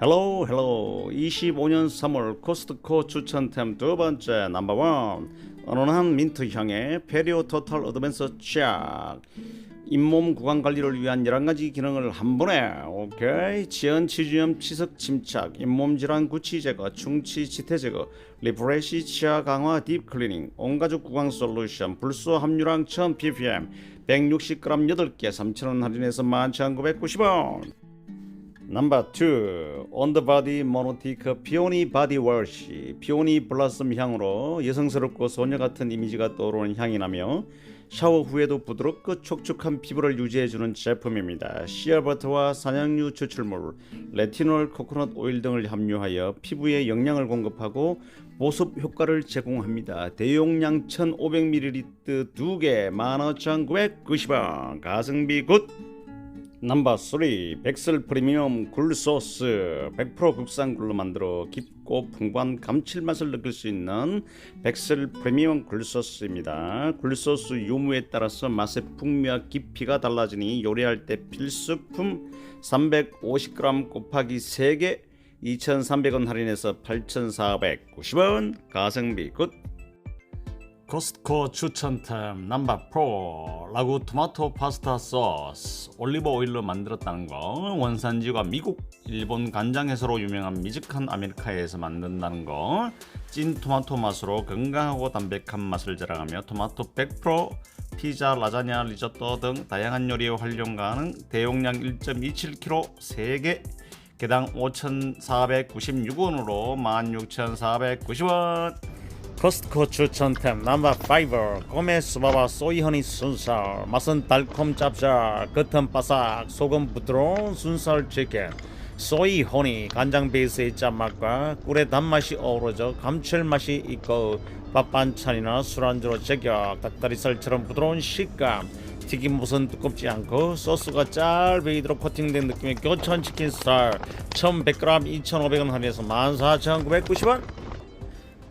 헬로 헬로 25년 3월 코스트코 추천템 두 번째 넘버원 은은한 민트향의 페리오 토탈 어드밴스 샥 잇몸 구강 관리를 위한 11가지 기능을 한 번에. 오케이. 지연 치주염 치석 침착 잇몸 질환 구취 제거 충치 지태 제거 리프레시 치아 강화 딥 클리닝 온가족 구강 솔루션 불소 함유량 1000ppm 160g 8개 3,000원 할인해서 11,990원 넘버 2 온더바디 모노티크 피오니 바디 워시 피오니 블라썸 향으로 여성스럽고 소녀 같은 이미지가 떠오르는 향이 나며 샤워 후에도 부드럽고 촉촉한 피부를 유지해주는 제품입니다. 시어버터와 산양유 추출물, 레티놀, 코코넛 오일 등을 함유하여 피부에 영양을 공급하고 보습 효과를 제공합니다. 대용량 1500ml 2개 15,990원 가성비 굿! 넘버 3 백설 프리미엄 굴 소스 100% 국산 굴로 만들어 깊고 풍부한 감칠맛을 느낄 수 있는 백설 프리미엄 굴 소스입니다. 굴 소스 유무에 따라서 맛의 풍미와 깊이가 달라지니 요리할 때 필수품 350g 곱하기 3개 2,300원 할인해서 8,490원 가성비 굿 코스트코 추천템 넘버 4 라구 토마토 파스타 소스 올리브 오일로 만들었다는 거. 원산지가 미국 일본 간장 해서로 유명한 미직한 아메리카에서 만든다는 거 찐 토마토 맛으로 건강하고 담백한 맛을 자랑하며 토마토 100% 피자, 라자냐, 리조또 등 다양한 요리에 활용 가능 대용량 1.27kg 3개 개당 5,496원으로 16,490원 코스트코 추천템 넘버 5 꼬메 수바바 소이허니 순살 맛은 달콤 짭짤 겉은 바삭 속은 부드러운 순살 치킨. 소이 허니 간장 베이스의 짠맛과 꿀의 단맛이 어우러져 감칠맛이 있고 밥 반찬이나 술안주로 제격 닭다리살처럼 부드러운 식감. 튀김옷은 두껍지 않고 소스가 짤베이드로 코팅된 느낌의 교촌 치킨 스타일. 1100g 2,500원 할인해서 14,990원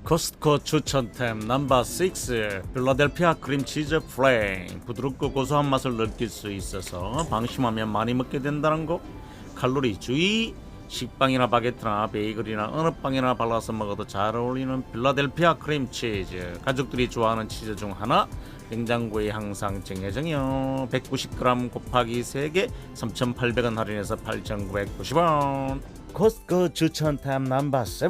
코스트코 추천템 넘버 6 필라델피아 크림치즈 플레인. 부드럽고 고소한 맛을 느낄 수 있어서 방심하면 많이 먹게 된다는 거. 칼로리 주의. 식빵이나 바게트나 베이글이나 어느 빵이나 발라서 먹어도 잘 어울리는 필라델피아 크림치즈. 가족들이 좋아하는 치즈 중 하나. 냉장고에 항상 정해져요 190g 곱하기 3개. 3,800원 할인해서 8,990원 코스코 추천템 넘버 7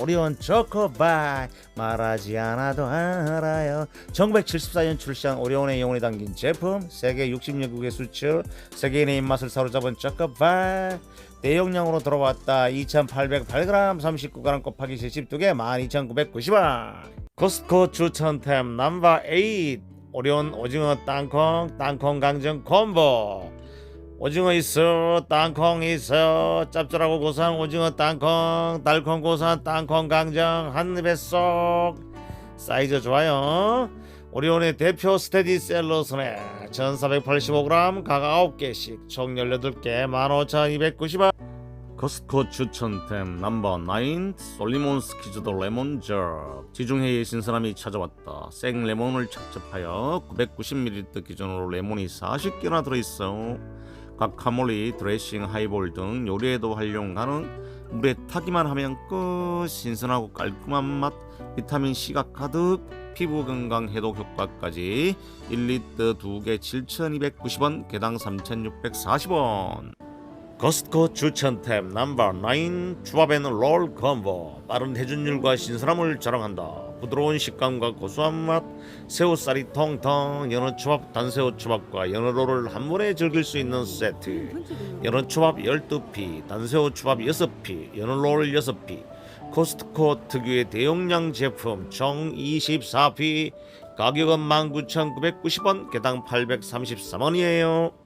오리온 초코바이. 말하지 않아도 알아요. 1974년 출시한 오리온의 영혼이 담긴 제품. 세계 60여국에 수출. 세계인의 입맛을 사로잡은 초코바이. 대용량으로 들어왔다. 2,808g 39g 곱하기 72개 12,990원. 코스코 추천템 넘버 8 오리온 오징어 땅콩 땅콩 강정 콤보 오징어 있어 땅콩 있어 짭짤하고 고소한 오징어 땅콩 달콤 고소한 땅콩 강정 한 입에 쏙. 사이즈 좋아요. 오리온의 대표 스테디 셀러 스낵 1485g 각 9개씩 총 18개 15,290원 코스코 추천템 넘버 9 솔리몬 스키즈도 레몬즙 지중해의 신선함이 찾아왔다. 생 레몬을 착즙하여 990ml 기준으로 레몬이 40개나 들어있어 과카몰리, 드레싱, 하이볼 등 요리에도 활용 가능. 물에 타기만 하면 끝. 신선하고 깔끔한 맛. 비타민 C가 가득. 피부 건강 해독 효과까지 1리터 2개 7,290원 개당 3,640원 코스트코 추천템 넘버 9 주밥에는 롤 콤보 빠른 회전율과 신선함을 자랑한다 부드러운 식감과 고소한 맛 새우살이 통통 연어 초밥 단새우 초밥과 연어 롤을 한 번에 즐길 수 있는 세트. 연어 초밥 12피 단새우 초밥 6피 연어 롤 6피. 코스트코 특유의 대용량 제품 총 24피. 가격은 19,990원 개당 833원이에요